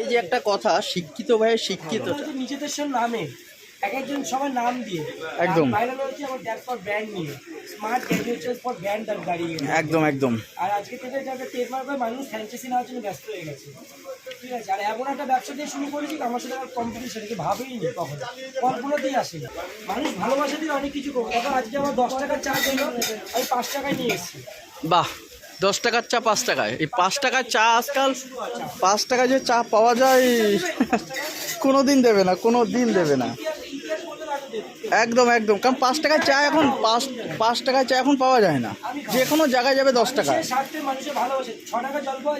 এই যে একটা কথা শিক্ষিত ভাইয়ের শিক্ষিত নিজেদের সব নামে এক একজন সবার নাম দিয়ে একদম। ভাইরাল হচ্ছে আমার ফর ব্র্যান্ড নিয়ে স্মার্ট গ্র্যাজুয়েশন ফর ব্র্যান্ড দাঁড়িয়ে একদম একদম। আর আজকে থেকে যাতে ট্রেডমার্ক হয় মানুষ ফ্র্যাঞ্চাইজি নেওয়ার জন্য ব্যস্ত হয়ে গেছে। ঠিক আছে আর এমন একটা ব্যবসা দিয়ে শুরু করেছি আমার সাথে আমার কম্পিটিশন কি ভাবেই নি কখন। কল্পনাতেই আসে মানুষ ভালোবাসা দিয়ে অনেক কিছু করব। তখন আজকে আমার দশ টাকার আমি পাঁচ টাকায় নিয়ে এসেছি। বাহ। দশ টাকার চা পাঁচ টাকায়। এই পাঁচ টাকার চা আজকাল পাঁচ টাকায় যে চা পাওয়া যায় কোনো দিন দেবে না কোনো দিন দেবে না। একদম একদম। কারণ পাঁচ টাকায় চা এখন পাঁচ পাঁচ টাকায় চা এখন পাওয়া যায় না। যে কোনো জায়গায় যাবে দশ টাকা।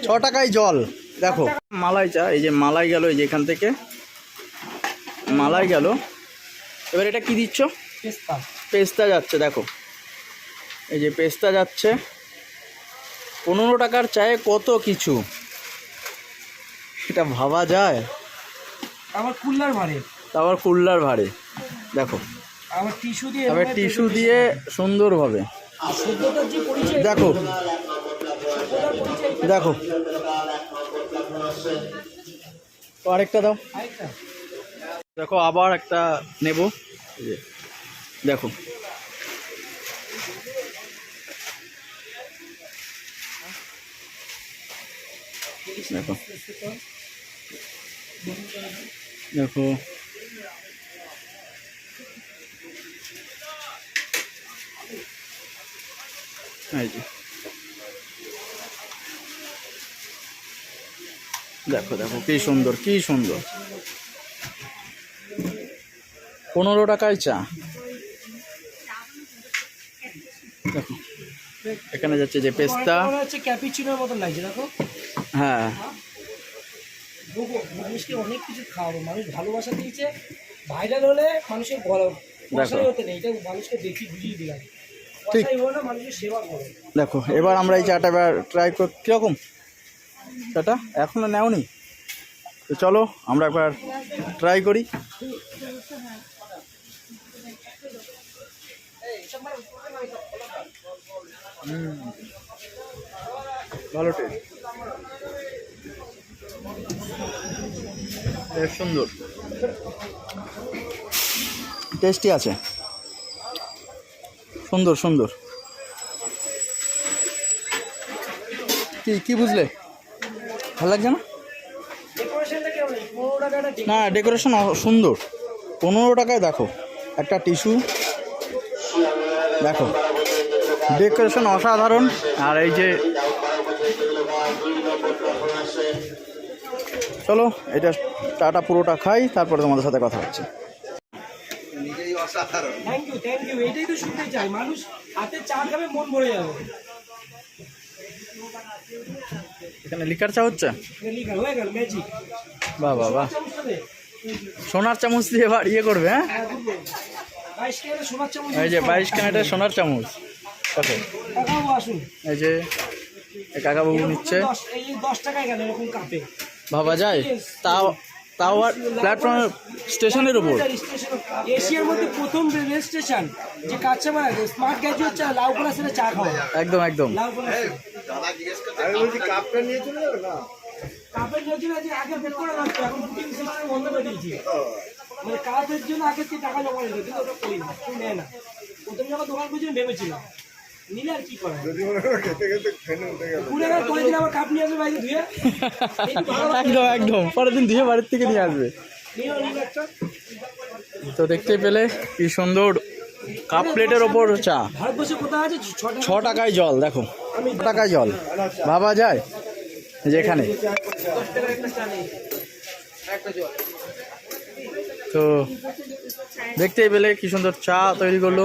ছ টাকায় জল দেখো। মালাই চা এই যে মালাই গেল এই যে এখান থেকে। মালাই গেল। এবার এটা কি দিচ্ছ? পেস্তা। পেস্তা যাচ্ছে দেখো। এই যে পেস্তা যাচ্ছে। পনেরো টাকার চায়ে কত কিছু? এটা ভাবা যায়? আমার কুল্লার ভারে তারপর কুল্লার ভারে দেখো। আমার টিস্যু দিয়ে এভাবে টিস্যু দিয়ে সুন্দরভাবে দেখো। দেখো। তো আরেকটা দাও। দেখো আবার একটা নেব। দেখো। দেখো। দেখো। দেখো দেখো, কি সুন্দর কি সুন্দর। পনেরো টাকায় চা। দেখো। এখানে যাচ্ছে যে পেস্তা। হচ্ছে ক্যাপিচিনোর মতন লাগছে, দেখো। হ্যাঁ। দেখো, মানুষকে অনেক কিছু খাওয়াবো মানুষ ভালোবাসা দিয়েছে ভাইরাল হলে মানুষের হতে নেই এটা মানুষকে দেখি বুঝিয়ে দিলাম। ঠিক। দেখো এবার আমরা এই চাটা এবার ট্রাই কর কীরকম? চাটা এখনও নেওনি? তো চলো আমরা একবার ট্রাই করি। ভালো টেস্ট। বেশ সুন্দর। টেস্টি আছে। সুন্দর সুন্দর। কি কি বুঝলে? ভালো লাগছে না? না ডেকোরেশন সুন্দর। পনেরো টাকায় দেখো। একটা টিস্যু দেখো। ডেকোরেশন অসাধারণ। আর এই যে চলো এটা চাটা পুরোটা খাই তারপরে তোমাদের সাথে কথা হচ্ছে। থ্যাংক ইউ থ্যাংক ইউ এটাই তো শুনতে চাই। মানুষ হাতে চা খাবে মন ভরে যাবে। এখানে লিকার চা হচ্ছে? লিখা হয়ে বাহ বাহ বাহ। সোনার চামচ দিয়ে এবার ইয়ে করবে হ্যাঁ? এই যে বাইশ ক্যানেটের সোনার চামচ। ওকে। এই যে এই কাকাবাবু নিচ্ছে। দশ টাকায় গেল এরকম কাপে? ভাবা যায় তাও তাও আর প্ল্যাটফর্ম স্টেশনের উপর। এশিয়ার মধ্যে প্রথম রেল স্টেশন যে কাচ্চা মারা স্মার্ট গ্র্যাজুয়েট হচ্ছে লাউ কলা সেটা চা খাওয়া। একদম একদম। কাপটা নিয়ে চলে যাবে না? কাপের জন্য যে আগে বের করে রাখতো এখন বুকিং সিস্টেম বন্ধ করে দিয়েছি। মানে কাপের জন্য আগে থেকে টাকা জমা নিত কিন্তু ওটা করি না নেয় না। প্রথম যখন দোকান খুঁজে ভেবেছিলাম। নিলে আর কি করা যদি মনে করো খেতে খেতে ফেনে উঠে গেল। ঘুরে পরের দিন আবার কাপ নিয়ে আসবে বাইরে ধুয়ে? একদম একদম। পরের দিন ধুয়ে বাড়ির থেকে নিয়ে আসবে। তো দেখতে পেলে কি সুন্দর কাপ প্লেটের ওপর চা। ছ টাকায় জল দেখো। ছ টাকায় জল। ভাবা যায় যেখানে। তো দেখতেই পেলে কি সুন্দর চা তৈরি করল।